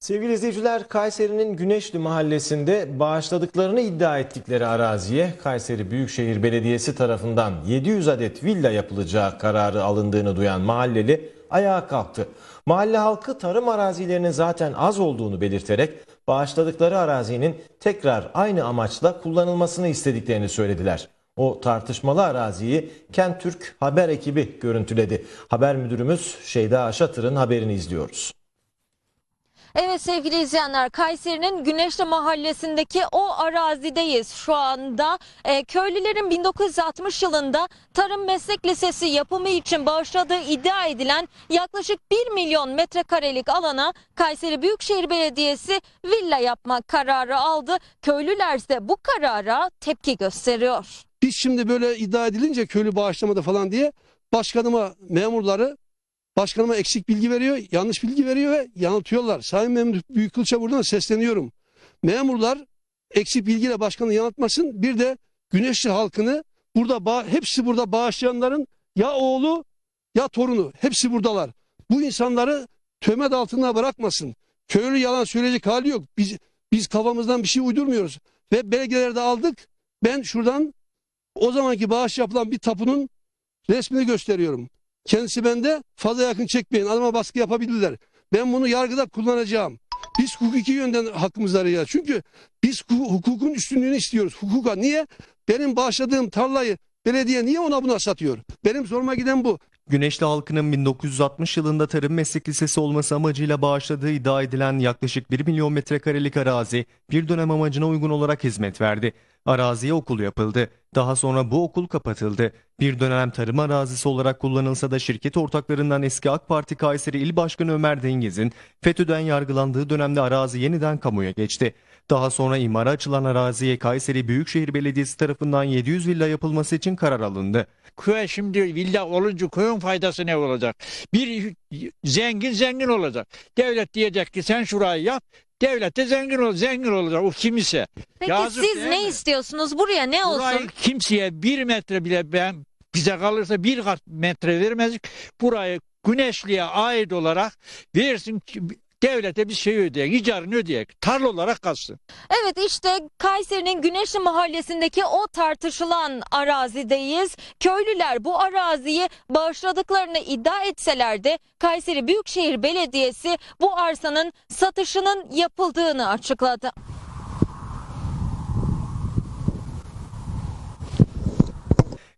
Sevgili izleyiciler, Kayseri'nin Güneşli mahallesinde bağışladıklarını iddia ettikleri araziye Kayseri Büyükşehir Belediyesi tarafından 700 adet villa yapılacağı kararı alındığını duyan mahalleli ayağa kalktı. Mahalle halkı tarım arazilerinin zaten az olduğunu belirterek bağışladıkları arazinin tekrar aynı amaçla kullanılmasını istediklerini söylediler. O tartışmalı araziyi Kent Türk haber ekibi görüntüledi. Haber müdürümüz Şeyda Aşatır'ın haberini izliyoruz. Evet sevgili izleyenler Kayseri'nin Güneşli mahallesindeki o arazideyiz şu anda. E, köylülerin 1960 yılında Tarım Meslek Lisesi yapımı için bağışladığı iddia edilen yaklaşık 1 milyon metrekarelik alana Kayseri Büyükşehir Belediyesi villa yapmak kararı aldı. Köylüler ise bu karara tepki gösteriyor. Biz şimdi böyle iddia edilince köylü bağışlamadı falan diye başkanıma memurları başkanıma eksik bilgi veriyor, yanlış bilgi veriyor ve yanıltıyorlar. Sayın Memduh Büyükılça buradan sesleniyorum. Memurlar eksik bilgiyle başkanı yanıltmasın. Bir de Güneşli halkını burada hepsi burada bağışlayanların ya oğlu ya torunu hepsi buradalar. Bu insanları töhmet altına bırakmasın. Köylü yalan söyleyecek hali yok. Biz biz kafamızdan bir şey uydurmuyoruz. Ve belgeleri de aldık. Ben şuradan o zamanki bağış yapılan bir tapunun resmini gösteriyorum. Kendisi bende fazla yakın çekmeyin. Adama baskı yapabilirler. Ben bunu yargıda kullanacağım. Biz hukuki yönden hakkımızı arayacağız. Çünkü biz hu- hukukun üstünlüğünü istiyoruz. Hukuka. Niye? Benim bağışladığım tarlayı belediye niye ona buna satıyor? Benim zoruma giden bu. Güneşli halkının 1960 yılında Tarım Meslek Lisesi olması amacıyla bağışladığı iddia edilen yaklaşık 1 milyon metrekarelik arazi bir dönem amacına uygun olarak hizmet verdi. Araziye okul yapıldı. Daha sonra bu okul kapatıldı. Bir dönem tarım arazisi olarak kullanılsa da şirket ortaklarından eski AK Parti Kayseri İl Başkanı Ömer Dengiz'in FETÖ'den yargılandığı dönemde arazi yeniden kamuya geçti. Daha sonra imara açılan araziye Kayseri Büyükşehir Belediyesi tarafından 700 villa yapılması için karar alındı. köye şimdi villa olunca köyün faydası ne olacak? Bir zengin zengin olacak. Devlet diyecek ki sen şurayı yap. Devlet de zengin ol, zengin olacak. O kim ise. Peki Yazık siz ne mi? istiyorsunuz? Buraya ne olsun? Burayı kimseye bir metre bile ben bize kalırsa bir kat metre vermezdik. Burayı Güneşli'ye ait olarak versin ki devlete bir şey ödeyek, icarını ödeyek. Tarla olarak kalsın. Evet işte Kayseri'nin Güneşli mahallesindeki o tartışılan arazideyiz. Köylüler bu araziyi bağışladıklarını iddia etseler de Kayseri Büyükşehir Belediyesi bu arsanın satışının yapıldığını açıkladı.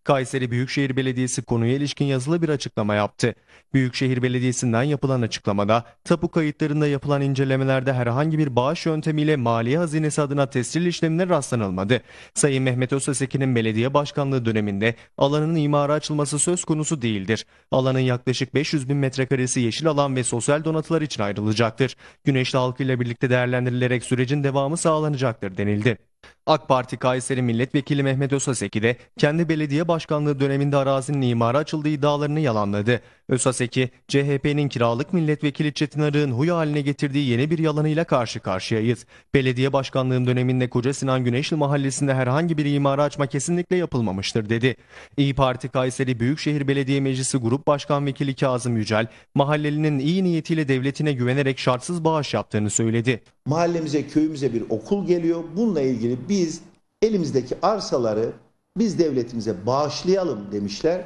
Kayseri Büyükşehir Belediyesi konuya ilişkin yazılı bir açıklama yaptı. Büyükşehir Belediyesi'nden yapılan açıklamada tapu kayıtlarında yapılan incelemelerde herhangi bir bağış yöntemiyle maliye hazinesi adına tescil işlemine rastlanılmadı. Sayın Mehmet Öztesekin'in belediye başkanlığı döneminde alanın imara açılması söz konusu değildir. Alanın yaklaşık 500 bin metrekaresi yeşil alan ve sosyal donatılar için ayrılacaktır. Güneşli halkıyla birlikte değerlendirilerek sürecin devamı sağlanacaktır denildi. AK Parti Kayseri Milletvekili Mehmet Özaseki de kendi belediye başkanlığı döneminde arazinin imara açıldığı iddialarını yalanladı. Özaseki, CHP'nin kiralık milletvekili Çetin Arık'ın huy haline getirdiği yeni bir yalanıyla karşı karşıyayız. Belediye başkanlığım döneminde Koca Sinan Güneşli mahallesinde herhangi bir imara açma kesinlikle yapılmamıştır dedi. İyi Parti Kayseri Büyükşehir Belediye Meclisi Grup Başkan Vekili Kazım Yücel, mahallelinin iyi niyetiyle devletine güvenerek şartsız bağış yaptığını söyledi. mahallemize, köyümüze bir okul geliyor. Bununla ilgili biz elimizdeki arsaları biz devletimize bağışlayalım demişler.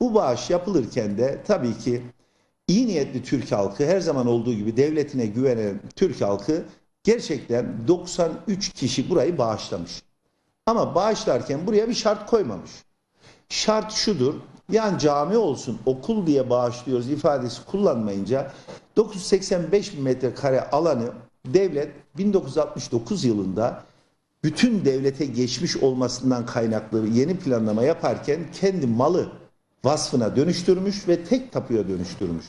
Bu bağış yapılırken de tabii ki iyi niyetli Türk halkı her zaman olduğu gibi devletine güvenen Türk halkı gerçekten 93 kişi burayı bağışlamış. Ama bağışlarken buraya bir şart koymamış. Şart şudur. Yani cami olsun, okul diye bağışlıyoruz ifadesi kullanmayınca 985 bin metrekare alanı devlet 1969 yılında bütün devlete geçmiş olmasından kaynaklı yeni planlama yaparken kendi malı vasfına dönüştürmüş ve tek tapuya dönüştürmüş.